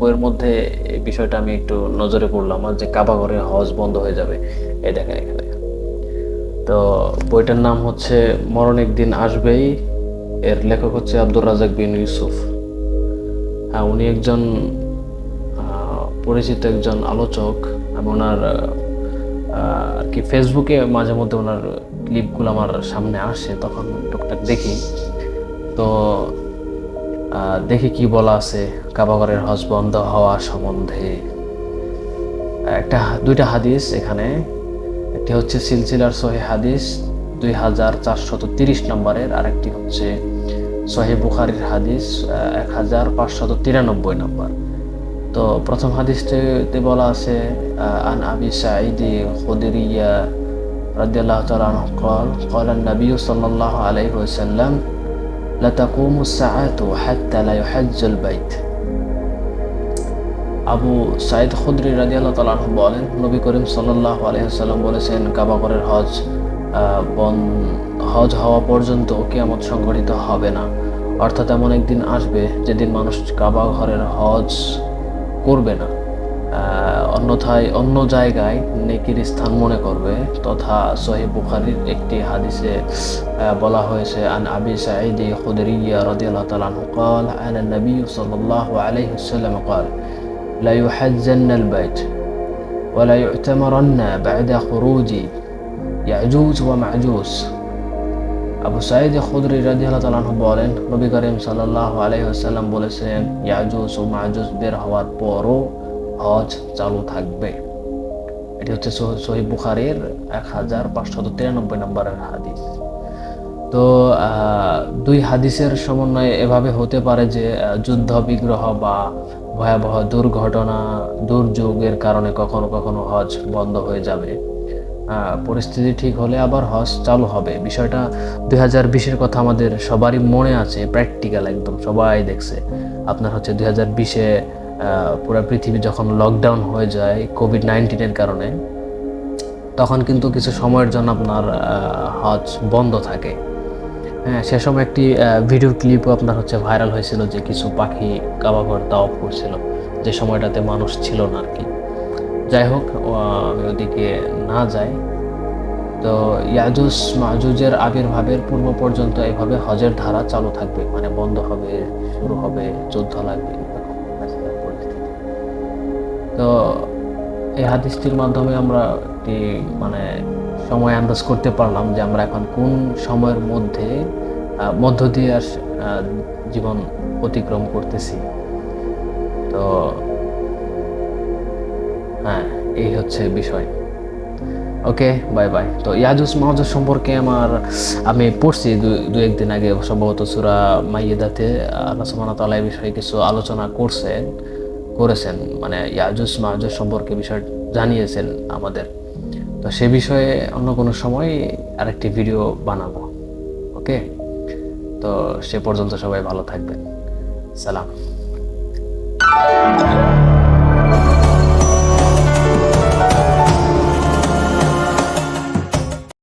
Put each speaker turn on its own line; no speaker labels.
বইয়ের মধ্যে এই বিষয়টা আমি একটু নজরে পড়লাম আর যে কাবা ঘরের হজ বন্ধ হয়ে যাবে, এই দেখেন এখানে। তো বইটার নাম হচ্ছে মরণ একদিন আসবেই, এর লেখক হচ্ছে আব্দুর রাজাক বিন ইউসুফ। হ্যাঁ উনি একজন পরিচিত একজন আলোচক আমি ওনার আর কি ফেসবুকে মাঝে মধ্যে ওনার ক্লিপগুলো আমার সামনে আসে, তখন টুকটাক দেখি। তো দেখি কি বলা আছে কাবাগরের হজ বন্ধ হওয়া সম্বন্ধে একটা দুইটা হাদিস এখানে একটি হচ্ছে সিলসিলার সহি হাদিস দুই হাজার চারশত তিরিশ নম্বরের আর একটি হচ্ছে সহি বুখারির হাদিস এক হাজার পাঁচশত তিরানব্বই নম্বর তো প্রথম হাদিসটিতে বলা আছে আহ, আন আবি সাঈদি খুদরিয়া রাদিয়াল্লাহু তাআলা আনহু قال قال النبي صلى الله عليه وسلم বাইত আবু সাইদ খুদ্রি রাজি আল্লাহ তালাহ বলেন, নবী করিম সাল্লাহ আলহিহাল্লাম বলেছেন কাবাগরের হজ বন, হজ হওয়া পর্যন্ত কেয়ামত সংগঠিত হবে না। অর্থাৎ এমন একদিন আসবে যেদিন মানুষ কাবা ঘরের হজ করবে না। অন্যথায় অন্য জায়গায় নেকির স্থান মনে করবে তথা সহি বুখারির একটি হাদিসে আহ, বলা হয়েছে আন আবি সাঈদি খুদরিয়া রাদিয়াল্লাহু তাআলা আনহু قال عن النبي صلى الله عليه وسلم قال لا يحجن البيت ولا يعتمرن بعد خروج يعجوج ومعجوز আবু সাইদ খুদরি রাদিয়াল্লাহু তাআলা আনহু বলেন নবী করিম সাল্লাল্লাহু আলাইহি ওয়াসাল্লাম বলেছেন ইয়াজুজ ও মাজুজ বের হওয়ার পরও হজ চালু থাকবে। এটি হচ্ছে সহি- বুখারের এক হাজার পাঁচশত তিরানব্বই নম্বরের হাদিস। তো দুই হাদিসের সমন্বয়ে এভাবে হতে পারে যে যুদ্ধ বিগ্রহ বা ভয়াবহ দুর্ঘটনা, দুর্যোগের কারণে কখনো কখনো হজ বন্ধ হয়ে যাবে। পরিস্থিতি ঠিক হলে আবার হজ চালু হবে। বিষয়টা দুই হাজার বিশের কথা আমাদের সবারই মনে আছে প্র্যাকটিক্যাল একদম, সবাই দেখছে। আপনার হচ্ছে দুই হাজার বিশে পুরো পৃথিবী যখন লকডাউন হয়ে যায় কোভিড নাইন্টিনের কারণে, তখন কিন্তু কিছু সময়ের জন্য আপনার হজ বন্ধ থাকে। হ্যাঁ সে সময় একটি ভিডিও ক্লিপও আপনার হচ্ছে ভাইরাল হয়েছিল যে কিছু পাখি কাবাঘর তাওয়াপ করছিল, যে সময়টাতে মানুষ ছিল না আর কি। যাই হোক ওদিকে না যাই। তো ইয়াজুস মাজুজের আবির্ভাবের পূর্ব পর্যন্ত এভাবে হজের ধারা চালু থাকবে মানে বন্ধ হবে, শুরু হবে, যুদ্ধ লাগবে তো এই হাদিসটির মাধ্যমে আমরা একটি মানে সময় আন্দাজ করতে পারলাম যে আমরা এখন কোন সময়ের মধ্যে মধ্য দিয়ে জীবন অতিক্রম করতেছি। তো হ্যাঁ এই হচ্ছে বিষয়। Okay, bye bye. তো ইয়াজুস মাহজুস সম্পর্কে আমার, আমি পড়ছি দু- একদিন আগে, সম্ভবত সুরা মাইয়েদাতে আল্লাহ ওয়া তাআলা এই বিষয়ে কিছু আলোচনা করছেন। করেছেন মানে ইয়াজুস মাহাজুস সম্পর্কে বিষয় জানিয়েছেন আমাদের। তো সে বিষয়ে অন্য কোনো সময় আরেকটি ভিডিও বানাবো, ওকে? তো সে পর্যন্ত সবাই ভালো থাকবেন। সালাম।